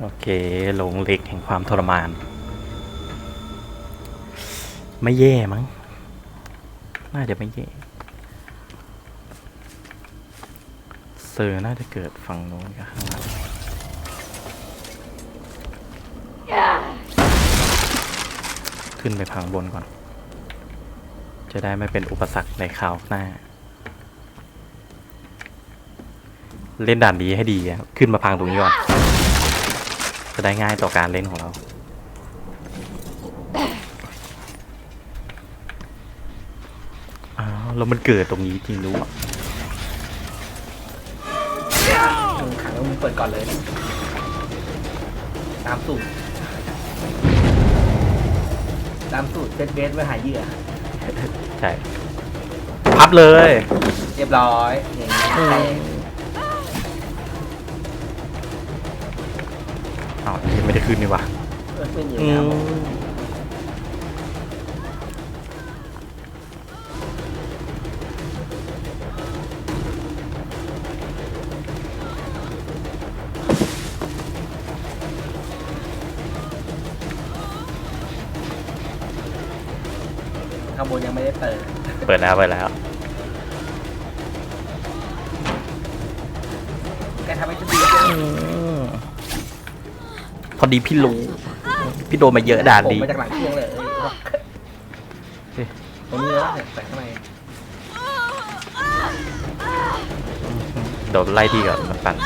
โอเคโลงเหล็กแห่งความทรมาน ไม่แย่มั้ง น่าจะไม่แย่เซอร์น่าจะเกิดฝั่งโน้นกับข้างหลังขึ้นไปพังบนก่อน จะได้ไม่เป็นอุปสรรคในคราวหน้า เล่นด่านดีให้ดีขึ้นมาพังตรงนี้ก่อน จะได้ง่ายต่อการเล่นของเรา อ้าวแล้วมันเกิดตรงนี้จริงรู้อะมึงขังแล้วมึงเปิดก่อนเลย ตามสูตร ตามสูตรเซตเบสไว้หาเหยื่อ ใช่ พับเลย เรียบร้อยอย่างนี้ อ้าวยังไม่ได้ขึ้นนี่วะเออไม่มีอืแล้วมข้างบนยังไม่ได้เปิดเปิดแล้วเปิดแล้ว แกทำให้ฉันดีอืมพ อดีพี่รู้ พี่โดนมาเยอะด่านผมดี มาจากหลังเครื่องเลยเอ้ยตรงนี้แล้วเนี่ยใส่ข้างในโดนไล่ที่กับมันปั่น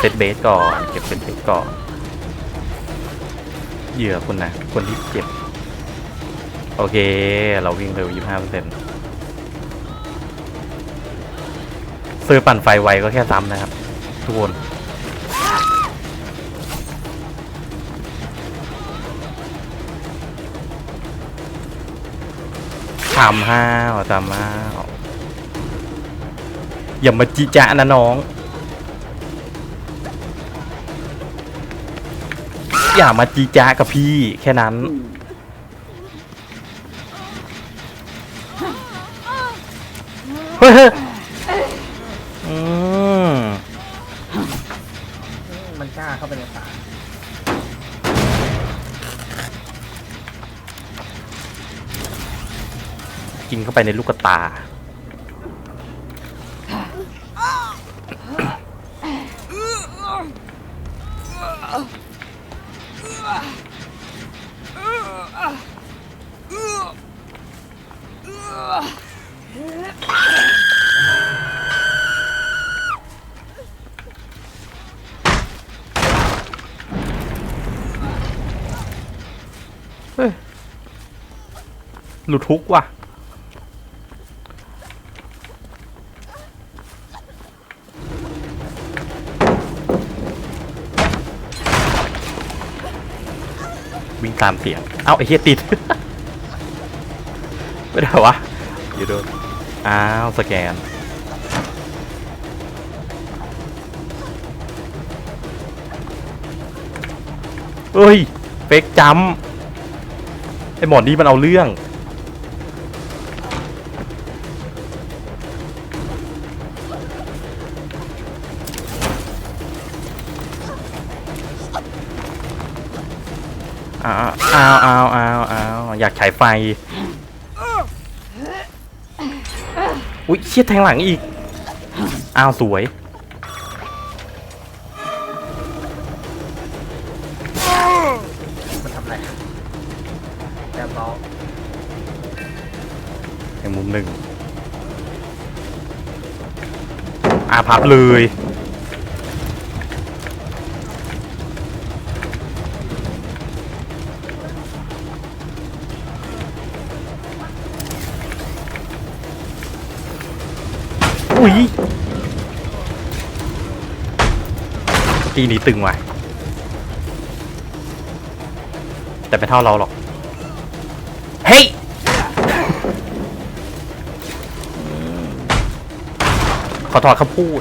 เก็บเซตเบสก่อน เก็บเซตเบสก่อน เหยื่อคนนะคนที่เจ็บ โอเค เราวิ่งเร็ว 25เปอร์เซ็นต์ซื้อปั่นไฟไวก็แค่ซ้ำนะครับ ทุกคนทำห้าวทำห้าวอย่ามาจีจะนะน้อง อย่ามาจีจ้ากับพี่แค่นั้นเฮ้ยเฮ้ยอืมมันกล้าเข้าไปในป่ากินเข้าไปในลูกตา หลุดทุกว่ะ วิ่งตามเสียง เอ้า ไอ้เหี้ยติด ไม่ได้วะเดี๋ยวโดน อ้าว สแกนเฮ้ย เฟกจัมป์ ไอหมอนี่มันเอาเรื่อง อ้าวอ้าวอ้าวอ้าวอ้าวอยากฉายไฟ อุ๊ยเชี่ยแทงหลังอีก อ้าว สวย พับเลยอุ้ยตีนี้ตึงว่ะแต่ไม่เท่าเราหรอก อถอดคำพูด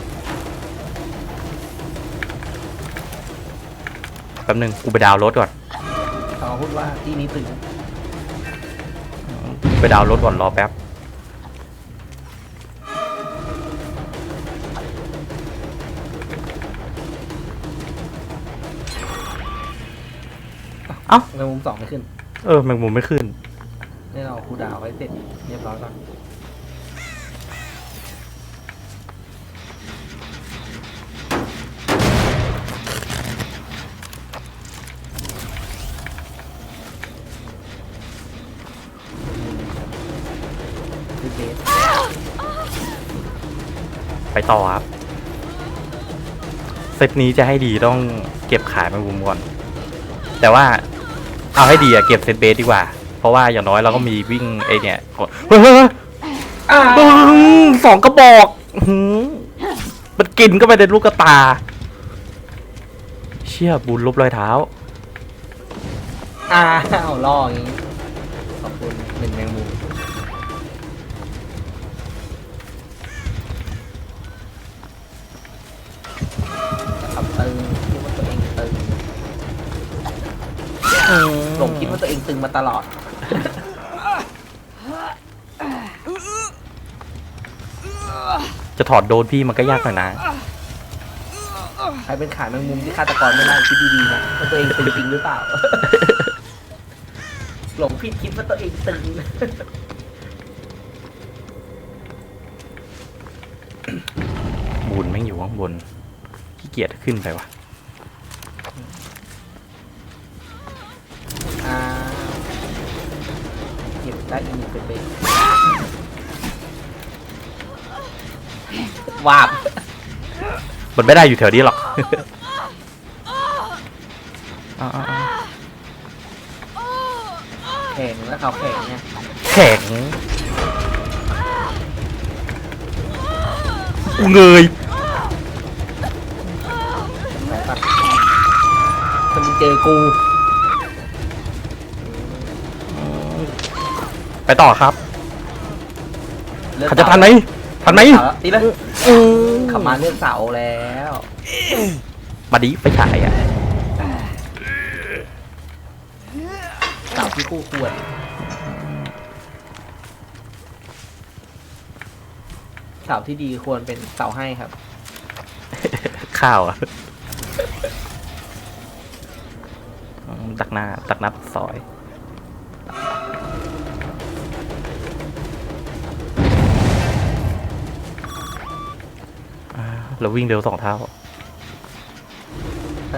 แป๊บนึงกูไปดาวน์รถก่อนเขาพูดว่าที่นี้ตึงไปดาวน์รถก่อนรอแป๊บเอ้าในมุมสองไม่ขึ้น เออแมงมุมไม่ขึ้น นี่เราคูลดาวน์ไว้เสร็จเรียบร้อยก่อน ไปต่อครับเซตนี้จะให้ดีต้องเก็บขายแมงมุมก่อนแต่ว่าเอาให้ดีอะเก็บเซตเบสดีกว่า เพราะว่าอย่างน้อยเราก็มีวิ่งไอเนี่ยกดเฮ้ยสองกระบอกมันกินก็ไปในลูกกระตา เชี่ยบุญลบรอยเท้า อ้าวล่ออย่างนี้ ขอบคุณหนึ่งแมงมุม ตึงคิดว่าตัวเองตึงหลงคิดว่าตัวเองตึงมาตลอด จะถอดโดนพี่มันก็ยากหน่อยนะ ใครเป็นขายแมงมุมที่ฆาตกรไม่ได้คิดดีๆนะว่าตัวเองตึงจริงหรือเปล่า หลงผิดคิดว่าตัวเองตึง บุญแม่งอยู่ข้างบน ขี้เกียจขึ้นไปวะอ่าเก็บได้อีกหนึ่งเป็นเบสวาบมันไม่ได้อยู่แถวนี้หรอกอ่าแข็งแล้วเขาแข็งเนี่ยๆแข็งกูเงย อกูไปต่อครับลือกเขาจะทันไหมทันไหมเสาแล้วตีเลยอืมขับมาเลือกเสาแล้ว มาดิไปฉายอะเสาที่คู่ควรเสาที่ดีควรเป็นเสาให้ครับ ข้าวอะ อืมตักหน้าตักนับซอยอ่าเราวิ่งเร็วสองเท่า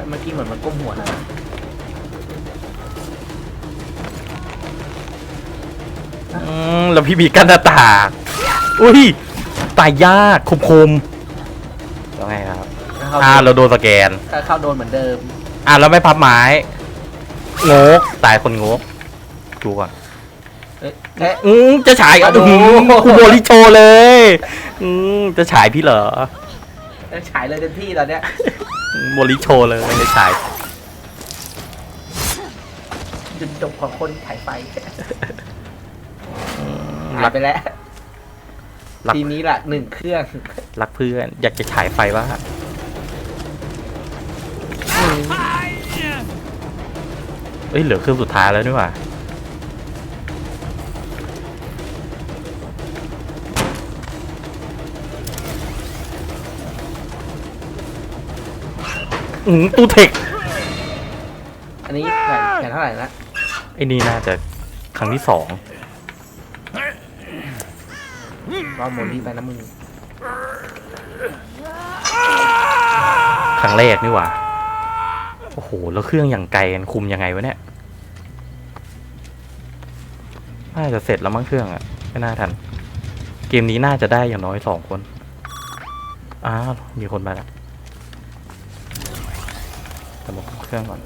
เมื่อกี้เหมือนมันก้มหัวนะอืมแล้วพี่บีกั้นหน้าต่างอุ้ย ตายยากคมคมๆแล้วไงครับถ้าเข้าอ่า เราโดนสแกนถ้าเข้าโดนเหมือนเดิม อ่าเราไม่พับไม้ งกตายคนงกดูก่อนเอ๊ะเอ๊ะอืมจะฉายอะดูอืมกูโบลิโชเลย อืมจะฉายพี่เหรอฉายเลยเต็มที่ตอนเนี้ยอืมโบลิโชเลยจะฉายจุดจบของคนถ่ายไฟอืมหารัยกไปแล้วรักทีนี้ละหนึ่งเครื่อง รักเพื่อน อยากจะฉายไฟว่าเอ้ยเหลือเครื่องสุดท้ายแล้วนี่หว่าอืมตู้เทคอันนี้แผ่นแผ่นเท่าไหร่นะไอ้นี่น่าจะครั้งที่สองรอบโมลี่ไปนะมึง ครั้งแรกนี่หว่า โอ้โห แล้วเครื่องอย่างไกลกันคุมยังไงวะเนี่ยน่าจะเสร็จแล้วมั้งเครื่องอะไม่น่าทัน เกมนี้น่าจะได้อย่างน้อยสองคนอ้าวมีคนมาแล้วแต่บอกเครื่องก่อน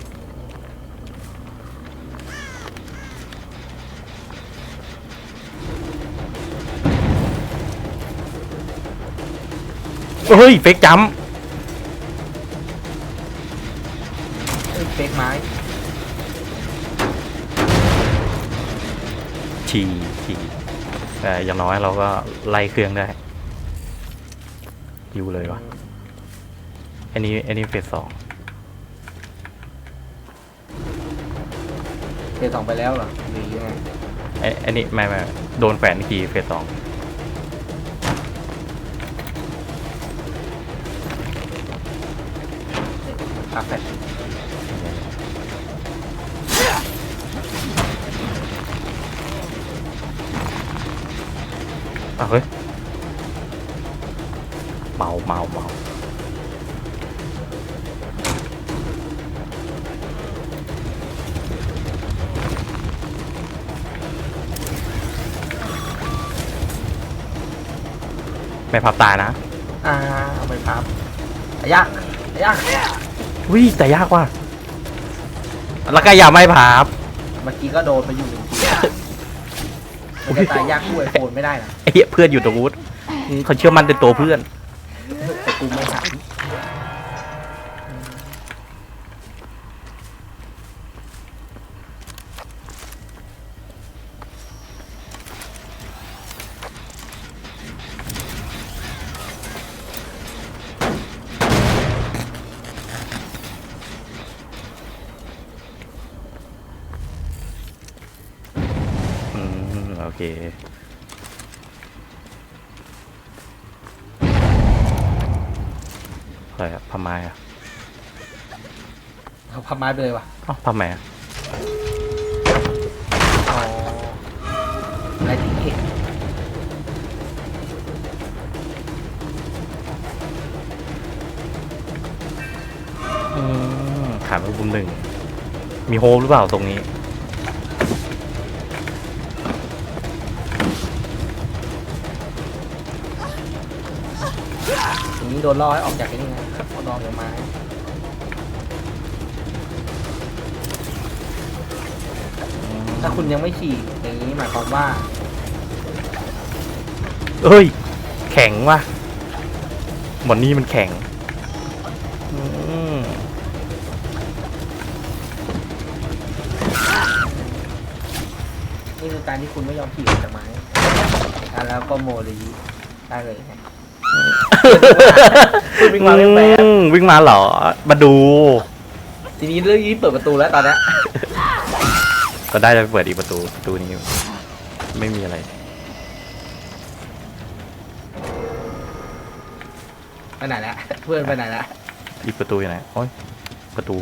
เฮ้ยเฟกจัมป์ ฟกไม้ฉี่ฉี่แต่อย่างน้อยเราก็ไล่เครื่องได้อยู่เลยวะอันนี้อันนี้เฟสสองฟสสองไปแล้วเหรอหรือยังไงไอ้ไอ้นี่ไม่ไม่โดนแขวนอีกทีเฟสสองปาแฟด ไม่พับตานะอ่าเอาไปพับอายะอายะวิแต่ยากว่ะแล้วก็อย่าไม่พับเมื่อกี้ก็โดนไปอยู่หนึ่งทีมันจะตายยากด้วยโฟนไม่ได้นะไอ้เหี้ยเพื่อนอยู่ตรงนู้นเขาเชื่อมั่นในตัวเพื่อนแต่กูไม่หัน มโอเคอะไรอะพม่าอะเขาพับไม้ไปเลยว่ะเอ้าพม่าอะอ๋ออะไรที่เห็นอืมขาดไปบุมหนึ่ง มีโฮมหรือเปล่าตรงนี้ โดนล่อให้ออกจากไอ้นี่ไงเอาดอกเดี๋ยวไม้ถ้าคุณยังไม่ฉีกอย่างนี้หมายความว่า เอ้ย แข็งว่ะหมอนนี่มันแข็งอืมนี่คือการที่คุณไม่ยอมฉีกออกจากไม้อะแล้วก็โมลีได้เลยไง คุณวิ่งมาเร็วแป๊บอืมวิ่งมาเหรอ มาดู ทีนี้เรื่องนี้เปิดประตูแล้วตอนเนี้ยก็ได้จะไปเปิดอีกประตูประตูนี้ ไม่มีอะไร ไปไหนแล้วเพื่อนไปไหนแล้วอีกประตูอยู่ไหนโอ้ยประตู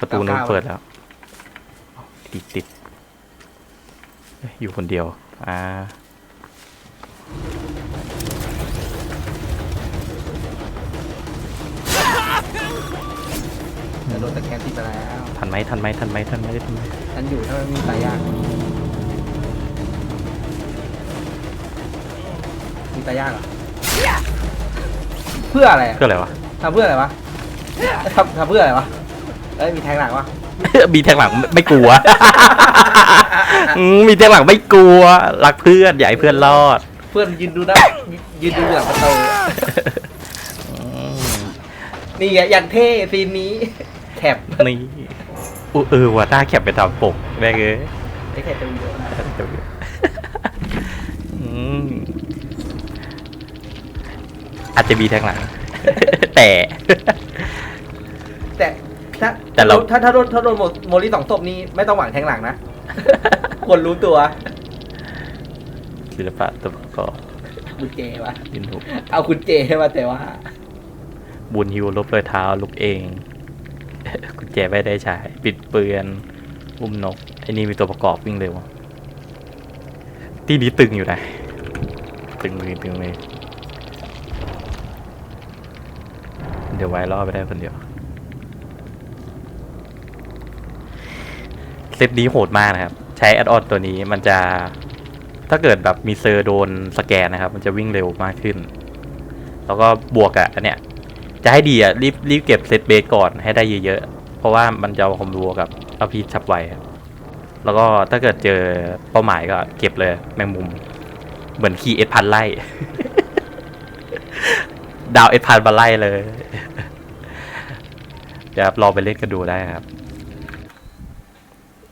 ประตูเก้านู้นเก้า เปิดแล้วติดติดเอ้ยอยู่คนเดียว อ่า โดนตะแกรงติดไปแล้วทันไหมทันไหมทันไหมทันไหมทันไหมฉันอยู่ถ้ามันมีตายยากมีตายยากเหรอเพื่ออะไรอะเพื่ออะไรวะ ทำเพื่ออะไรวะทำทำเพื่ออะไรวะเอ้ยมีแทงหลังวะมีแทงหลังไม่ไม่กลัว อืมมีแทงหลังไม่กลัว รักเพื่อนอยากให้เพื่อนรอด เพื่อนยืนดูนะยืนดูหลังประตูอืมนี่ไงอย่างเท่ซีนนี้ แคปนี่อุเออว่ะหน้าแคปไปทำปกแม่งเอ้ยไม่แคปจะวิดีโอนะอืมอาจจะมีแทงหลัง แต่ แต่ถ้าแต่เรา ถ้าถ้าโดนถ้าโดนโมโมลีสองศพนี้ไม่ต้องหวังแทงหลังนะ คนรู้ตัวศิลปะตัวประกอบคุณเจวะ ยินถูกเอาคุณเจมาแต่ว่า บุญฮิวลบรอยเท้าลุกเอง กุญแจไม่ได้ใช้ปิดเปือนอุ้มนกไอ้นี่มีตัวประกอบวิ่งเร็วที่นี้ตึงอยู่นะตึงมือตึงมือเดี๋ยวไว้รอไปได้คนเดียวเซตนี้โหดมากนะครับ ใช้แอดออนตัวนี้มันจะถ้าเกิดแบบมีเซอร์โดนสแกนนะครับ มันจะวิ่งเร็วมากขึ้น แล้วก็บวกอะอันเนี้ย จะให้ดีอะรีบรีบเก็บเซตเบสก่อนให้ได้เยอะๆ เพราะว่ามันจะเอาคอมโบกับเอาพีชับไวแล้วก็ถ้าเกิดเจอเป้าหมายก็เก็บเลยแมงมุม เหมือนขี่เอ็ดพันไล่ ดาวเอ็ดพันมาไล่เลยเดี๋ยวรอไปเล่นกันดูได้ครับ